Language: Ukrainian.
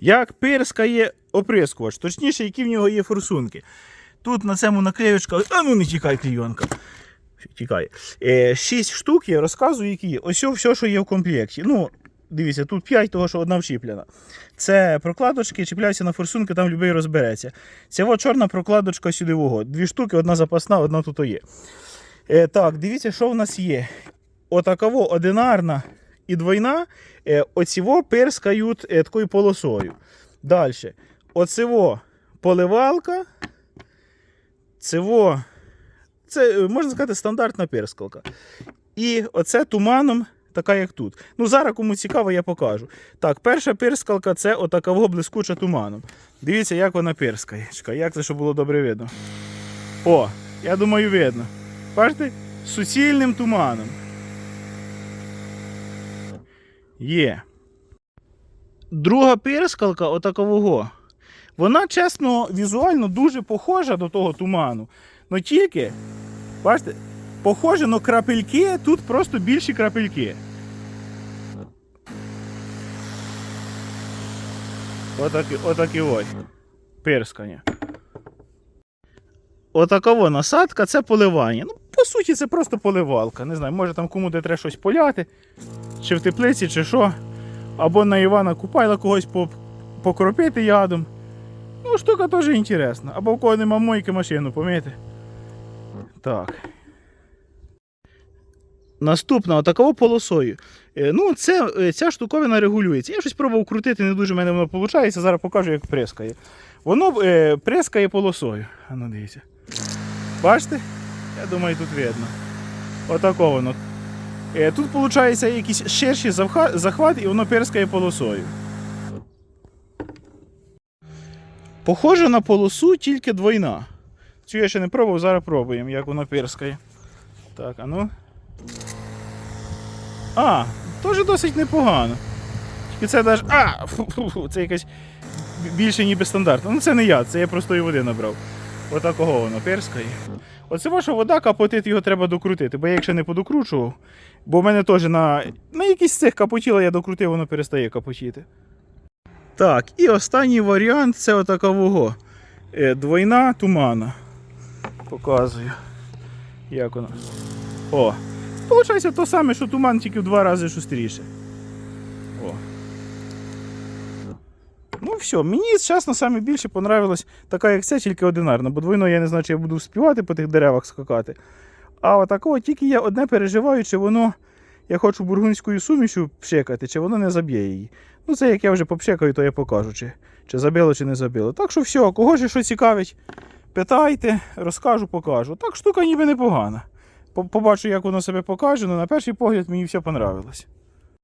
Як пирскає оприскувач, точніше, які в нього є форсунки. Тут на цьому наклеючка. А ну не тікай, клійонка. Тікає. Е, шість штук я розказую, які є. Ось все, що є в комплекті. Ну, дивіться, тут 5, того, що одна вчіплена. Це прокладочки, чіпляються на форсунки, там любий розбереться. Це от чорна прокладочка сюди вого. Дві штуки, одна запасна, одна тут є. Е, так, дивіться, що в нас є. Отаково одинарна і двойна. Е, оціво пирскають е, такою полосою. Далі. Оциво поливалка. Циво. Це, е, можна сказати, стандартна пирскалка. І оце туманом, така як тут. Ну, зараз кому цікаво, я покажу. Так, перша пирскалка це отакого блискуча туманом. Дивіться, як вона пирскає. Чекай, як це, щоб було добре видно. О, я думаю, видно. Бачите? Суцільним туманом. Є. Друга пирскалка отакового. Вона, чесно, візуально дуже похожа до того туману. Ну тільки, бачите, похоже, но крапельки, тут просто більші крапельки. Отакі, отакі ось. Пирскання. Отакова насадка це поливання. Ну, по суті, це просто поливалка. Не знаю, може там кому де треба щось поляти, чи в теплиці, чи що. Або на Івана Купайла когось по- покропити ядом. Ну, штука теж інтересна. Або в кого нема мойки машину помити. Так. Наступна отакова полосою. Е, Ну, це, е, ця штуковина регулюється. Я щось пробував крутити, не дуже в мене воно виходить. Зараз покажу, як прескає. Воно е, прескає полосою. А ну дивіться. Бачите? Я думаю, тут видно. Отако воно. Е, Тут, виходить, якийсь ширший захват, і воно перскає полосою. Похоже на полосу, тільки двойна. Цю я ще не пробував, зараз пробуємо, як воно перскає. Так, а ну. А, теж досить непогано. Тільки це навіть. А! Фу-фу-фу, це якась більше ніби стандартно. Ну це не я, це я простої води набрав. Отакого воно перскає. Оце ваша вода, капотит його треба докрутити, бо я якщо не подокручував, бо в мене теж на, на якийсь з цих капотіла я докрутив, воно перестає капотіти. Так, і останній варіант це отакового. Е, двойна тумана. Показую. Як воно. О! Получається то саме, що туман, тільки в два рази шустріше. О. Ну все, мені чесно саме більше понравилась така, як ця, тільки одинарна, бо двойно я не знаю, чи я буду співати по тих деревах скакати. А отакого тільки я одне переживаю, чи воно, я хочу бургунською сумішю пшикати, чи воно не заб'є її. Ну це як я вже попшикаю, то я покажу, чи, чи забило, чи не забило. Так що все, кого ж що цікавить, питайте, розкажу, покажу. Так штука ніби непогана. Побачу, як воно себе покаже, але на перший погляд мені все понравилось.